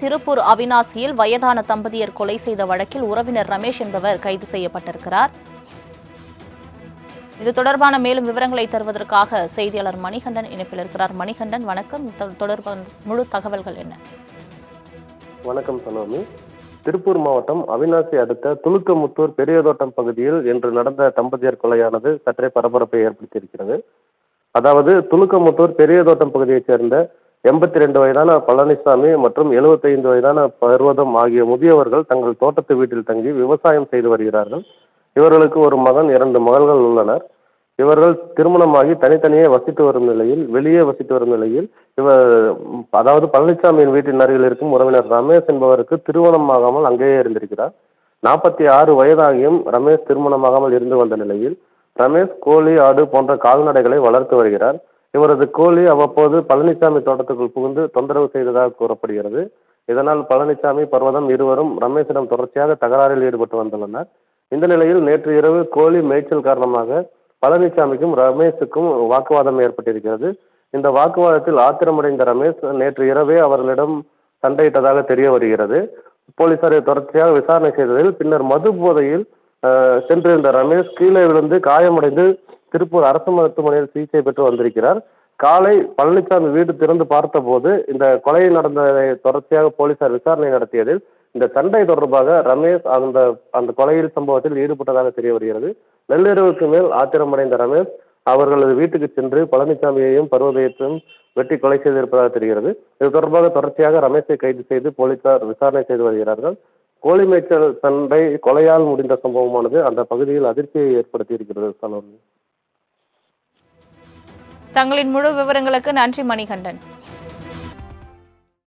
திருப்பூர் அவினாசியில் வயதான தம்பதியர் கொலை செய்த வழக்கில் உறவினர் ரமேஷ் என்பவர் கைது செய்யப்பட்டிருக்கிறார். இது தொடர்பான மேலும் விவரங்களை தருவதற்காக செய்தியாளர் மணிகண்டன் இணைப்பில் இருக்கிறார். மணிகண்டன் வணக்கம். தொடர்பான முழு தகவல்கள் என்ன? வணக்கம் சனோமி திருப்பூர் மாவட்டம் அவினாசி அடுத்த துலுக்கமுத்தூர் பெரியதோட்டம் பகுதியில் இன்று நடந்த தம்பதியர் கொலையானது சற்றே பரபரப்பை ஏற்படுத்தியிருக்கிறது. அதாவது துலுக்கமுத்தூர் பெரியதோட்டம் பகுதியைச் சேர்ந்த எண்பத்தி ரெண்டு வயதான பழனிசாமி மற்றும் 75 வயதான பர்வதம் ஆகிய முதியவர்கள் தங்கள் தோட்டத்து வீட்டில் தங்கி விவசாயம் செய்து வருகிறார்கள். இவர்களுக்கு ஒரு மகன் இரண்டு மகள்கள் உள்ளனர். இவர்கள் திருமணமாகி தனித்தனியே வசித்து வரும் நிலையில் வெளியே வசித்து வரும் நிலையில் இவர் அதாவது பழனிசாமியின் வீட்டின் அருகில் இருக்கும் உறவினர் ரமேஷ் என்பவருக்கு திருமணமாகாமல் அங்கேயே இருந்திருக்கிறார். நாற்பத்தி ஆறு வயதாகியும் ரமேஷ் திருமணமாகாமல் இருந்து வந்த நிலையில் ரமேஷ் கோழி ஆடு போன்ற கால்நடைகளை வளர்த்து வருகிறார். இவரது கோழி அவ்வப்போது பழனிசாமி தோட்டத்துக்குள் புகுந்து தொந்தரவு செய்ததாக கூறப்படுகிறது. இதனால் பழனிசாமி பர்வதம் இருவரும் ரமேஷிடம் தொடர்ச்சியாக தகராறில் ஈடுபட்டு வந்துள்ளனர். இந்த நிலையில் நேற்று இரவு கோழி மேய்ச்சல் காரணமாக பழனிசாமிக்கும் ரமேஷுக்கும் வாக்குவாதம் ஏற்பட்டிருக்கிறது. இந்த வாக்குவாதத்தில் ஆத்திரமடைந்த ரமேஷ் நேற்று இரவே அவர்களிடம் சண்டையிட்டதாக தெரிய வருகிறது. போலீசாரை தொடர்ச்சியாக விசாரணை செய்ததில் பின்னர் மது போதையில் சென்றிருந்த ரமேஷ் கீழே விழுந்து காயமடைந்து திருப்பூர் அரசு மருத்துவமனையில் சிகிச்சை பெற்று வந்திருக்கிறார். காலை பழனிசாமி வீடு திறந்து பார்த்தபோது இந்த கொலை நடந்ததை தொடர்ச்சியாக போலீசார் விசாரணை நடத்தியதில் இந்த சண்டை தொடர்பாக ரமேஷ் அந்த அந்த கொலையில் சம்பவத்தில் ஈடுபட்டதாக தெரிய வருகிறது. நள்ளிரவுக்கு மேல் ஆத்திரமடைந்த ரமேஷ் அவர்களது வீட்டுக்கு சென்று பழனிசாமியையும் பருவதயத்தையும் வெட்டி கொலை செய்திருப்பதாக தெரிகிறது. இது தொடர்பாக தொடர்ச்சியாக ரமேஷை கைது செய்து போலீசார் விசாரணை செய்து வருகிறார்கள். கோழிமேய்ச்சல் சண்டை கொலையால் முடிந்த சம்பவமானது அந்த பகுதியில் அதிர்ச்சியை ஏற்படுத்தி இருக்கிறது சலோமி தங்களின் முழு விவரங்களுக்கு நன்றி மணிகண்டன்